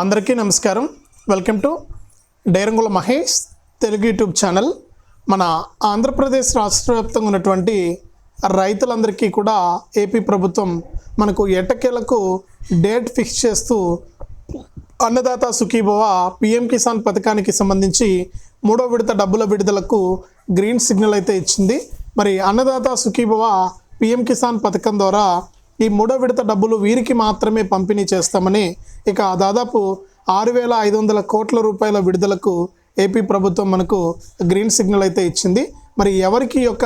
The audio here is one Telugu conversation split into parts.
అందరికీ నమస్కారం. వెల్కమ్ టు డైరంగుల మహేష్ తెలుగు యూట్యూబ్ ఛానల్. మన ఆంధ్రప్రదేశ్ రాష్ట్ర వ్యాప్తంగా ఉన్నటువంటి రైతులందరికీ కూడా ఏపీ ప్రభుత్వం మనకు ఎటకేలకు డేట్ ఫిక్స్ చేస్తూ అన్నదాత సుఖీభవ పిఎం కిసాన్ పథకానికి సంబంధించి మూడో విడత డబ్బుల విడుదలకు గ్రీన్ సిగ్నల్ అయితే ఇచ్చింది. మరి అన్నదాత సుఖీభవ పిఎం కిసాన్ పథకం ద్వారా ఈ మూడో విడత డబ్బులు వీరికి మాత్రమే పంపిణీ చేస్తామని ఇక దాదాపు ఆరు వేల ఐదు వందల కోట్ల రూపాయల విడుదలకు ఏపీ ప్రభుత్వం మనకు గ్రీన్ సిగ్నల్ అయితే ఇచ్చింది. మరి ఎవరికి యొక్క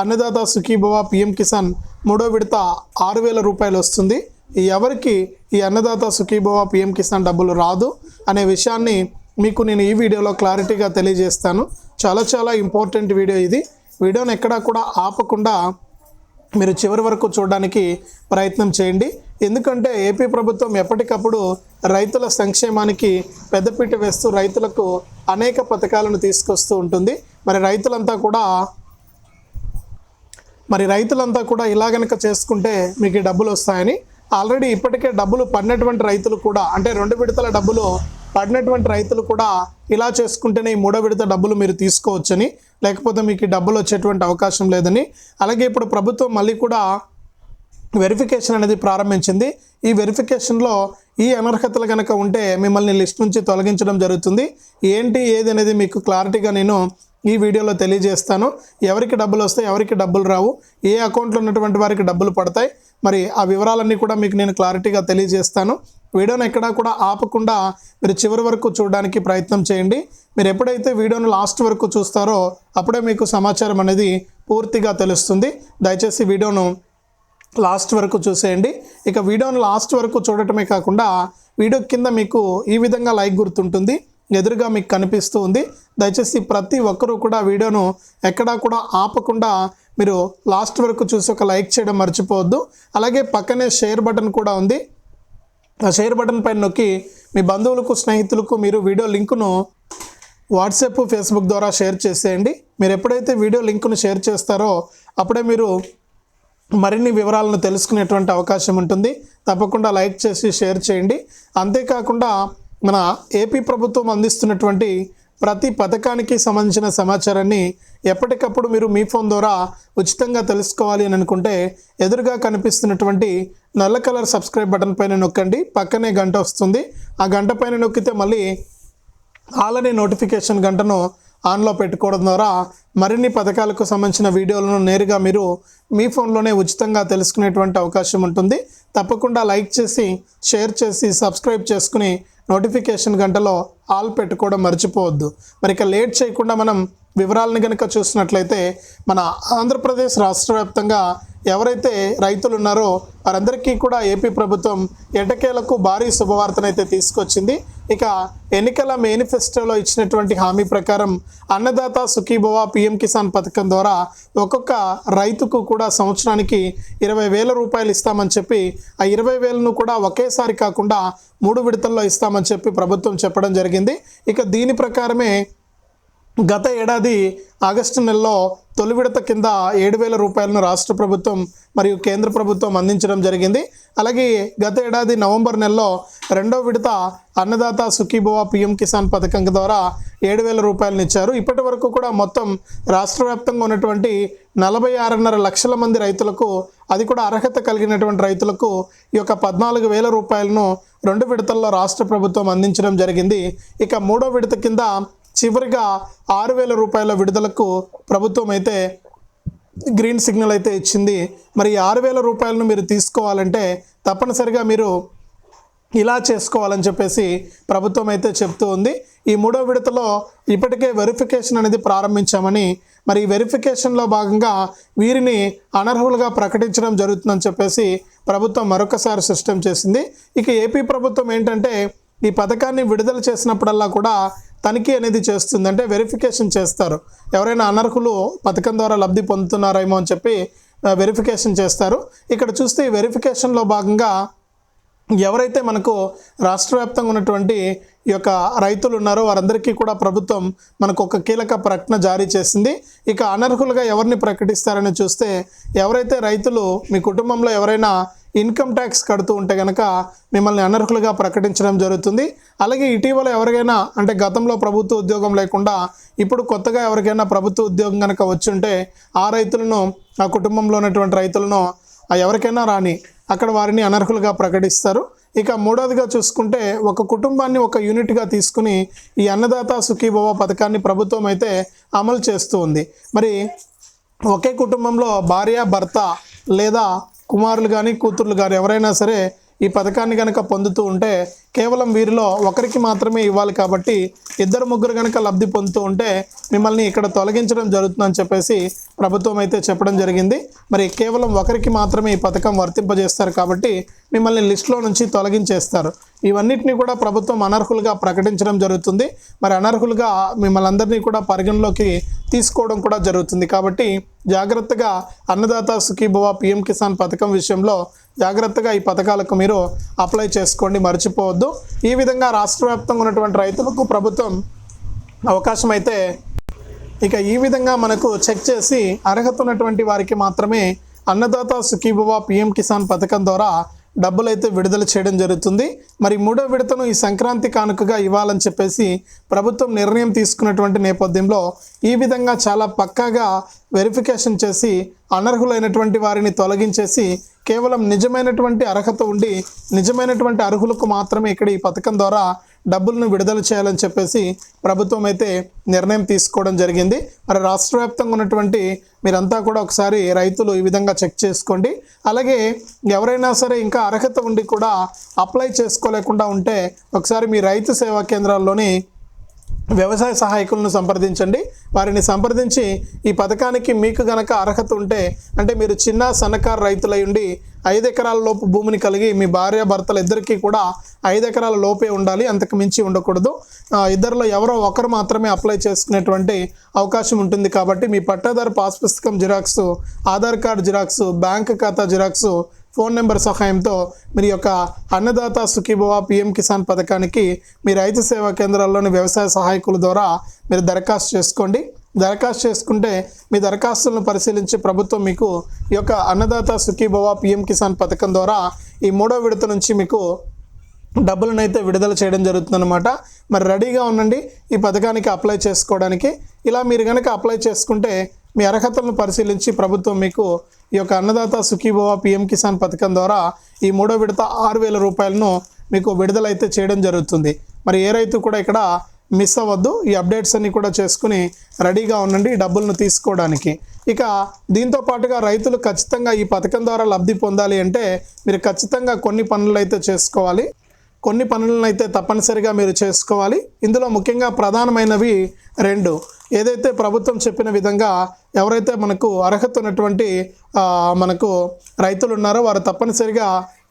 అన్నదాత సుఖీభవ పిఎం కిసాన్ మూడో విడత ఆరు వేల రూపాయలు వస్తుంది? ఎవరికి ఈ అన్నదాత సుఖీభవ పిఎం కిసాన్ డబ్బులు రాదు అనే విషయాన్ని మీకు నేను ఈ వీడియోలో క్లారిటీగా తెలియజేస్తాను. చాలా చాలా ఇంపార్టెంట్ వీడియో ఇది. వీడియోని ఎక్కడా కూడా ఆపకుండా మీరు చివరి వరకు చూడడానికి ప్రయత్నం చేయండి. ఎందుకంటే ఏపీ ప్రభుత్వం ఎప్పటికప్పుడు రైతుల సంక్షేమానికి పెద్దపీట వేస్తూ రైతులకు అనేక పథకాలను తీసుకొస్తూ ఉంటుంది. మరి రైతులంతా కూడా మరి రైతులంతా కూడా ఇలా గనక చేసుకుంటే మీకు డబ్బులు వస్తాయని. ఆల్రెడీ ఇప్పటికే డబ్బులు పడినటువంటి రైతులు కూడా అంటే రెండు విడతల డబ్బులు పడినటువంటి రైతులు కూడా ఇలా చేసుకుంటేనే ఈ మూడో విడత డబ్బులు మీరు తీసుకోవచ్చని లేకపోతే మీకు డబ్బులు వచ్చేటువంటి అవకాశం లేదని. అలాగే ఇప్పుడు ప్రభుత్వం మళ్ళీ కూడా వెరిఫికేషన్ అనేది ప్రారంభించింది. ఈ వెరిఫికేషన్లో ఈ అనర్హతలు కనుక ఉంటే మిమ్మల్ని లిస్ట్ నుంచి తొలగించడం జరుగుతుంది. ఏంటి ఏది అనేది మీకు క్లారిటీగా నేను ఈ వీడియోలో తెలియజేస్తాను. ఎవరికి డబ్బులు వస్తాయి ఎవరికి డబ్బులు రావు ఏ అకౌంట్లో ఉన్నటువంటి వారికి డబ్బులు పడతాయి. మరి ఆ వివరాలన్నీ కూడా మీకు నేను క్లారిటీగా తెలియజేస్తాను. వీడియోను ఎక్కడా కూడా ఆపకుండా మీరు చివరి వరకు చూడడానికి ప్రయత్నం చేయండి. మీరు ఎప్పుడైతే వీడియోను లాస్ట్ వరకు చూస్తారో అప్పుడే మీకు సమాచారం అనేది పూర్తిగా తెలుస్తుంది. దయచేసి వీడియోను లాస్ట్ వరకు చూసేయండి. ఇక వీడియోను లాస్ట్ వరకు చూడటమే కాకుండా వీడియో కింద మీకు ఈ విధంగా లైక్ గుర్తుంటుంది. ఎదురుగా మీకు కనిపిస్తూ ఉంది. దయచేసి ప్రతి ఒక్కరూ కూడా వీడియోను ఎక్కడా కూడా ఆపకుండా మీరు లాస్ట్ వరకు చూసి ఒక లైక్ చేయడం మర్చిపోవద్దు. అలాగే పక్కనే షేర్ బటన్ కూడా ఉంది. ఆ షేర్ బటన్ పైన నొక్కి మీ బంధువులకు స్నేహితులకు మీరు వీడియో లింకును వాట్సాప్ ఫేస్బుక్ ద్వారా షేర్ చేసేయండి. మీరు ఎప్పుడైతే వీడియో లింకును షేర్ చేస్తారో అప్పుడే మీరు మరిన్ని వివరాలను తెలుసుకునేటువంటి అవకాశం ఉంటుంది. తప్పకుండా లైక్ చేసి షేర్ చేయండి. అంతేకాకుండా మన ఏపీ ప్రభుత్వం అందిస్తున్నటువంటి ప్రతి పథకానికి సంబంధించిన సమాచారాన్ని ఎప్పటికప్పుడు మీరు మీ ఫోన్ ద్వారా ఉచితంగా తెలుసుకోవాలి అని అనుకుంటే ఎదురుగా కనిపిస్తున్నటువంటి నల్ల కలర్ సబ్స్క్రైబ్ బటన్ పైన నొక్కండి. పక్కనే గంట వస్తుంది. ఆ గంట పైన నొక్కితే మళ్ళీ ఆల్రెడీ నోటిఫికేషన్ గంటను ఆన్లో పెట్టుకోవడం ద్వారా మరిన్ని పథకాలకు సంబంధించిన వీడియోలను నేరుగా మీరు మీ ఫోన్లోనే ఉచితంగా తెలుసుకునేటువంటి అవకాశం ఉంటుంది. తప్పకుండా లైక్ చేసి షేర్ చేసి సబ్స్క్రైబ్ చేసుకుని నోటిఫికేషన్ గంటలో ఆల్ పెట్టుకోవడం మర్చిపోవద్దు. మరి ఇక లేట్ చేయకుండా మనం వివరాలను కనుక చూసినట్లయితే మన ఆంధ్రప్రదేశ్ రాష్ట్ర వ్యాప్తంగా ఎవరైతే రైతులు ఉన్నారో వారందరికీ కూడా ఏపీ ప్రభుత్వం ఎటకేలకు భారీ శుభవార్తనైతే తీసుకొచ్చింది. ఇక ఎన్నికల మేనిఫెస్టోలో ఇచ్చినటువంటి హామీ ప్రకారం అన్నదాత సుఖీభవ పిఎం కిసాన్ పథకం ద్వారా ఒక్కొక్క రైతుకు కూడా సంవత్సరానికి ఇరవై వేల రూపాయలు ఇస్తామని చెప్పి ఆ ఇరవై వేలను కూడా ఒకేసారి కాకుండా మూడు విడతల్లో ఇస్తామని చెప్పి ప్రభుత్వం చెప్పడం జరిగింది. ఇక దీని ప్రకారమే గత ఏడాది ఆగస్టు నెలలో తొలి విడత కింద ఏడు వేల రూపాయలను రాష్ట్ర ప్రభుత్వం మరియు కేంద్ర ప్రభుత్వం అందించడం జరిగింది. అలాగే గత ఏడాది నవంబర్ నెలలో రెండో విడత అన్నదాత సుఖీభవ పిఎం కిసాన్ పథకం ద్వారా ఏడు వేల రూపాయలను ఇచ్చారు. ఇప్పటి వరకు కూడా మొత్తం రాష్ట్ర వ్యాప్తంగా ఉన్నటువంటి నలభై ఆరున్నర లక్షల మంది రైతులకు అది కూడా అర్హత కలిగినటువంటి రైతులకు ఈ యొక్క పద్నాలుగు వేల రూపాయలను రెండు విడతల్లో రాష్ట్ర ప్రభుత్వం అందించడం జరిగింది. ఇక మూడో విడత కింద చివరిగా ఆరు వేల రూపాయల విడుదలకు ప్రభుత్వం అయితే గ్రీన్ సిగ్నల్ అయితే ఇచ్చింది. మరి ఆరు వేల రూపాయలను మీరు తీసుకోవాలంటే తప్పనిసరిగా మీరు ఇలా చేసుకోవాలని చెప్పేసి ప్రభుత్వం అయితే చెప్తూ ఉంది. ఈ మూడో విడతలో ఇప్పటికే వెరిఫికేషన్ అనేది ప్రారంభించామని మరి ఈ వెరిఫికేషన్లో భాగంగా వీరిని అనర్హులుగా ప్రకటించడం జరుగుతుందని చెప్పేసి ప్రభుత్వం మరొకసారి సిస్టమ్ చేసింది. ఇక ఏపీ ప్రభుత్వం ఏంటంటే ఈ పథకాన్ని విడుదల చేసినప్పుడల్లా కూడా తనిఖీ అనేది చేస్తుంది. అంటే వెరిఫికేషన్ చేస్తారు. ఎవరైనా అనర్హులు పథకం ద్వారా లబ్ధి పొందుతున్నారేమో అని చెప్పి వెరిఫికేషన్ చేస్తారు. ఇక్కడ చూస్తే ఈ వెరిఫికేషన్లో భాగంగా ఎవరైతే మనకు రాష్ట్ర వ్యాప్తంగా ఉన్నటువంటి ఈ యొక్క రైతులు ఉన్నారో వారందరికీ కూడా ప్రభుత్వం మనకు ఒక కీలక ప్రకటన జారీ చేసింది. ఇక అనర్హులుగా ఎవరిని ప్రకటిస్తారని చూస్తే ఎవరైతే రైతులు మీ కుటుంబంలో ఎవరైనా ఇన్కమ్ ట్యాక్స్ కడుతూ ఉంటే కనుక మిమ్మల్ని అనర్హులుగా ప్రకటించడం జరుగుతుంది. అలాగే ఇటీవల ఎవరికైనా అంటే గతంలో ప్రభుత్వ ఉద్యోగం లేకుండా ఇప్పుడు కొత్తగా ఎవరికైనా ప్రభుత్వ ఉద్యోగం కనుక వచ్చుంటే ఆ రైతులను ఆ కుటుంబంలో ఉన్నటువంటి రైతులను ఎవరికైనా రాని అక్కడ వారిని అనర్హులుగా ప్రకటిస్తారు. ఇక మూడవదిగా చూసుకుంటే ఒక కుటుంబాన్ని ఒక యూనిట్గా తీసుకుని ఈ అన్నదాత సుఖీభవ పథకాన్ని ప్రభుత్వం అయితే అమలు చేస్తూ ఉంది. మరి ఒకే కుటుంబంలో భార్య భర్త లేదా కుమారులు కానీ కూతుర్లు కానీ ఎవరైనా సరే ఈ పథకాన్ని కనుక పొందుతూ ఉంటే కేవలం వీరిలో ఒకరికి మాత్రమే ఇవ్వాలి కాబట్టి ఇద్దరు ముగ్గురు కనుక లబ్ధి పొందుతూ ఉంటే మిమ్మల్ని ఇక్కడ తొలగించడం జరుగుతుందని చెప్పేసి ప్రభుత్వం అయితే చెప్పడం జరిగింది. మరి కేవలం ఒకరికి మాత్రమే ఈ పథకం వర్తింపజేస్తారు కాబట్టి మిమ్మల్ని లిస్టులో నుంచి తొలగించేస్తారు. ఇవన్నిటిని కూడా ప్రభుత్వం అనర్హులుగా ప్రకటించడం జరుగుతుంది. మరి అనర్హులుగా మిమ్మల్ని అందరినీ కూడా పరిగణలోకి తీసుకోవడం కూడా జరుగుతుంది. కాబట్టి జాగ్రత్తగా అన్నదాత సుఖీభవ పిఎం కిసాన్ పథకం విషయంలో జాగ్రత్తగా ఈ పథకాలకు మీరు అప్లై చేసుకోండి. మర్చిపోవద్దు. ఈ విధంగా రాష్ట్ర వ్యాప్తంగా ఉన్నటువంటి రైతులకు ప్రభుత్వం అవకాశం అయితే ఇక ఈ విధంగా మనకు చెక్ చేసి అర్హత ఉన్నటువంటి వారికి మాత్రమే అన్నదాత సుఖీభవ పిఎం కిసాన్ పథకం ద్వారా డబ్బులు అయితే విడుదల చేయడం జరుగుతుంది. మరి మూడో విడతను ఈ సంక్రాంతి కానుకగా ఇవ్వాలని చెప్పేసి ప్రభుత్వం నిర్ణయం తీసుకున్నటువంటి నేపథ్యంలో ఈ విధంగా చాలా పక్కాగా వెరిఫికేషన్ చేసి అనర్హులైనటువంటి వారిని తొలగించేసి కేవలం నిజమైనటువంటి అర్హత ఉండి నిజమైనటువంటి అర్హులకు మాత్రమే ఇక్కడ ఈ పథకం ద్వారా డబ్బులను విడుదల చేయాలని చెప్పేసి ప్రభుత్వం అయితే నిర్ణయం తీసుకోవడం జరిగింది. మరి రాష్ట్ర వ్యాప్తంగా ఉన్నటువంటి మీరంతా కూడా ఒకసారి రైతులు ఈ విధంగా చెక్ చేసుకోండి. అలాగే ఎవరైనా సరే ఇంకా అర్హత ఉండి కూడా అప్లై చేసుకోలేకుండా ఉంటే ఒకసారి మీ రైతు సేవా కేంద్రాల్లోని వ్యవసాయ సహాయకులను సంప్రదించండి. వారిని సంప్రదించి ఈ పథకానికి మీకు గనక అర్హత ఉంటే అంటే మీరు చిన్న సన్నకారు రైతులై ఉండి ఐదు ఎకరాల లోపు భూమిని కలిగి మీ భార్య భర్తలు ఇద్దరికీ కూడా ఐదు ఎకరాల లోపే ఉండాలి అంతకు మించి ఉండకూడదు. ఇద్దరిలో ఎవరో ఒకరు మాత్రమే అప్లై చేసుకునేటువంటి అవకాశం ఉంటుంది కాబట్టి మీ పట్టాదారు పాస్ పుస్తకం xerox Aadhaar card xerox bank ఖాతా జిరాక్స్ ఫోన్ నెంబర్ సహాయంతో మీరు యొక్క అన్నదాత సుఖీభవ పిఎం కిసాన్ పథకానికి మీ రైతు సేవా కేంద్రాల్లోని వ్యవసాయ సహాయకుల ద్వారా మీరు దరఖాస్తు చేసుకోండి. దరఖాస్తు చేసుకుంటే మీ దరఖాస్తులను పరిశీలించి ప్రభుత్వం మీకు ఈ యొక్క అన్నదాత సుఖీభవ పిఎం కిసాన్ పథకం ద్వారా ఈ మూడో విడత నుంచి మీకు డబ్బులను అయితే విడుదల చేయడం జరుగుతుందన్నమాట. మరి రెడీగా ఉండండి. ఈ పథకానికి అప్లై చేసుకోవడానికి. ఇలా మీరు కనుక అప్లై చేసుకుంటే మీ అర్హతలను పరిశీలించి ప్రభుత్వం మీకు ఈ యొక్క అన్నదాత సుఖీభవ పిఎం కిసాన్ పథకం ద్వారా ఈ మూడో విడత ఆరు వేల రూపాయలను మీకు విడుదలైతే చేయడం జరుగుతుంది. మరి ఏ రైతు కూడా ఇక్కడ మిస్ అవ్వద్దు. ఈ అప్డేట్స్ అన్ని కూడా చేసుకుని రెడీగా ఉండండి డబ్బులను తీసుకోవడానికి. ఇక దీంతో పాటుగా రైతులు ఖచ్చితంగా ఈ పథకం ద్వారా లబ్ధి పొందాలి అంటే మీరు ఖచ్చితంగా కొన్ని పనులు అయితే చేసుకోవాలి. కొన్ని పనులను అయితే తప్పనిసరిగా మీరు చేసుకోవాలి. ఇందులో ముఖ్యంగా ప్రధానమైనవి రెండు. ఏదైతే ప్రభుత్వం చెప్పిన విధంగా ఎవరైతే మనకు అర్హత ఉన్నటువంటి మనకు రైతులు ఉన్నారో వారు తప్పనిసరిగా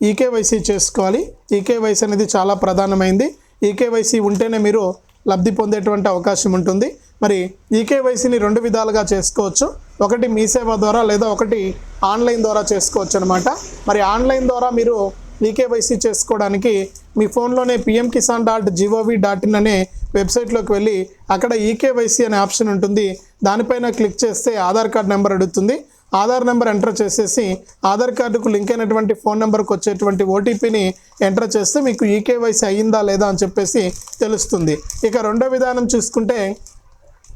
ఈకేవైసీ చేసుకోవాలి. ఈకేవైసీ అనేది చాలా ప్రధానమైంది. ఈకేవైసీ ఉంటేనే మీరు లబ్ధి పొందేటువంటి అవకాశం ఉంటుంది. మరి ఈకేవైసీని రెండు విధాలుగా చేసుకోవచ్చు. ఒకటి మీ సేవ ద్వారా లేదా ఒకటి ఆన్లైన్ ద్వారా చేసుకోవచ్చు అనమాట మరి ఆన్లైన్ ద్వారా మీరు ఈకేవైసీ చేసుకోవడానికి మీ ఫోన్లోనే PM Kisan dot GOV dot in అనే వెబ్సైట్లోకి వెళ్ళి అక్కడ ఈకేవైసీ అనే ఆప్షన్ ఉంటుంది. దానిపైన క్లిక్ చేస్తే ఆధార్ కార్డ్ నెంబర్ అడుగుతుంది. ఆధార్ నెంబర్ ఎంటర్ చేసేసి ఆధార్ కార్డుకు లింక్ అయినటువంటి ఫోన్ నెంబర్కి వచ్చేటువంటి ఓటీపీని ఎంటర్ చేస్తే మీకు ఈకేవైసీ అయ్యిందా లేదా అని చెప్పేసి తెలుస్తుంది. ఇక రెండో విధానం చూసుకుంటే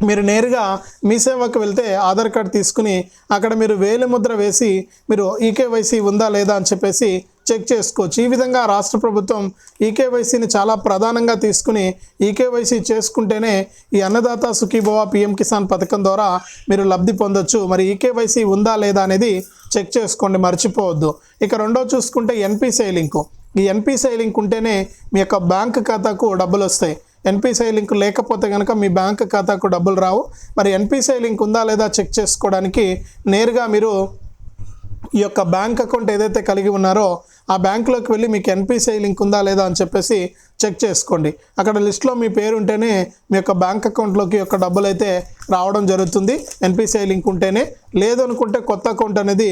మీరు నేరుగా మీ సేవకు వెళ్తే ఆధార్ కార్డు తీసుకుని అక్కడ మీరు వేలి ముద్ర వేసి మీరు ఈకేవైసీ ఉందా లేదా అని చెప్పేసి చెక్ చేసుకోవచ్చు. ఈ విధంగా రాష్ట్ర ప్రభుత్వం ఈకేవైసీని చాలా ప్రధానంగా తీసుకుని ఈకేవైసీ చేసుకుంటేనే ఈ అన్నదాత సుఖీభవ పిఎం కిసాన్ పథకం ద్వారా మీరు లబ్ధి పొందొచ్చు. మరి ఈకేవైసీ ఉందా లేదా అనేది చెక్ చేసుకోండి మర్చిపోవద్దు. ఇక రెండో చూసుకుంటే ఎన్పిసిఐ లింకు. ఈ ఎన్పిసిఐ లింక్ ఉంటేనే మీ యొక్క బ్యాంక్ ఖాతాకు డబ్బులు వస్తాయి. ఎన్పిసిఐ లింక్ లేకపోతే కనుక మీ బ్యాంక్ ఖాతాకు డబ్బులు రావు. మరి ఎన్పిసిఐ లింక్ ఉందా లేదా చెక్ చేసుకోవడానికి నేరుగా మీరు ఈ యొక్క బ్యాంక్ అకౌంట్ ఏదైతే కలిగి ఉన్నారో ఆ బ్యాంకులోకి వెళ్ళి మీకు ఎన్పిసిఐ లింక్ ఉందా లేదా అని చెప్పేసి చెక్ చేసుకోండి. అక్కడ లిస్ట్లో మీ పేరు ఉంటేనే మీ యొక్క బ్యాంక్ అకౌంట్లోకి యొక్క డబ్బులు అయితే రావడం జరుగుతుంది. ఎన్పిసిఐ లింక్ ఉంటేనే. లేదు అనుకుంటే కొత్త అకౌంట్ అనేది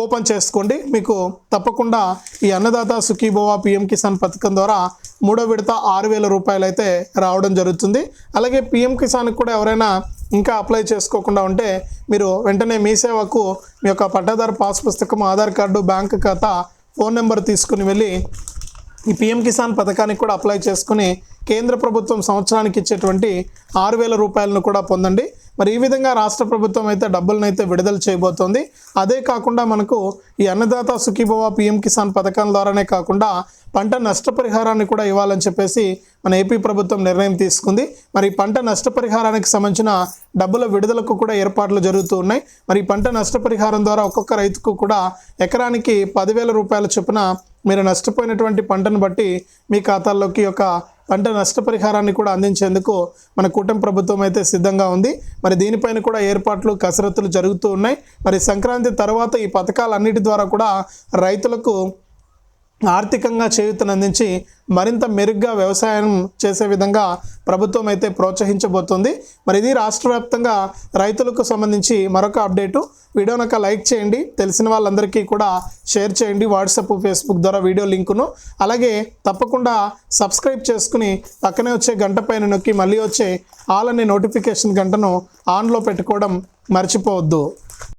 ఓపెన్ చేసుకోండి. మీకు తప్పకుండా ఈ అన్నదాత సుఖీభవ పిఎం కిసాన్ పథకం ద్వారా మూడో విడత ఆరు వేల రూపాయలు అయితే రావడం జరుగుతుంది. అలాగే పిఎం కిసాన్కి కూడా ఎవరైనా ఇంకా అప్లై చేసుకోకుండా ఉంటే మీరు వెంటనే మీ సేవకు మీ యొక్క పట్టాదారు పాస్ పుస్తకం ఆధార్ కార్డు బ్యాంక్ ఖాతా ఫోన్ నెంబర్ తీసుకుని వెళ్ళి ఈ పిఎం కిసాన్ పథకానికి కూడా అప్లై చేసుకుని కేంద్ర ప్రభుత్వం సంవత్సరానికి ఇచ్చేటువంటి ఆరు వేల రూపాయలను కూడా పొందండి. మరి ఈ విధంగా రాష్ట్ర ప్రభుత్వం అయితే డబ్బులను అయితే విడుదల చేయబోతోంది. అదే కాకుండా మనకు ఈ అన్నదాత సుఖీభవ పిఎం కిసాన్ పథకం ద్వారానే కాకుండా పంట నష్టపరిహారాన్ని కూడా ఇవ్వాలని చెప్పేసి మన ఏపీ ప్రభుత్వం నిర్ణయం తీసుకుంది. మరి పంట నష్టపరిహారానికి సంబంధించిన డబ్బుల విడుదలకు కూడా ఏర్పాట్లు జరుగుతూ ఉన్నాయి. మరి పంట నష్టపరిహారం ద్వారా ఒక్కొక్క రైతుకు కూడా ఎకరానికి పదివేల రూపాయల చొప్పున మీరు నష్టపోయినటువంటి పంటను బట్టి మీ ఖాతాల్లోకి ఒక పంట నష్టపరిహారాన్ని కూడా అందించేందుకు మన కూటమి ప్రభుత్వం అయితే సిద్ధంగా ఉంది. మరి దీనిపైన కూడా ఏర్పాట్లు కసరత్తులు జరుగుతూ ఉన్నాయి. మరి సంక్రాంతి తర్వాత ఈ పథకాలన్నిటి ద్వారా కూడా రైతులకు ఆర్థికంగా చేయూతను అందించి మరింత మెరుగ్గా వ్యవసాయం చేసే విధంగా ప్రభుత్వం అయితే ప్రోత్సహించబోతుంది. మరి ఇది రాష్ట్ర వ్యాప్తంగా రైతులకు సంబంధించి మరొక అప్డేటు. వీడియోనొక లైక్ చేయండి. తెలిసిన వాళ్ళందరికీ కూడా షేర్ చేయండి వాట్సాప్ ఫేస్బుక్ ద్వారా వీడియో లింకును. అలాగే తప్పకుండా సబ్స్క్రైబ్ చేసుకుని పక్కనే వచ్చే గంట పైన నొక్కి మళ్ళీ వచ్చే ఆల్ అనే నోటిఫికేషన్ గంటను ఆన్లో పెట్టుకోవడం మర్చిపోవద్దు.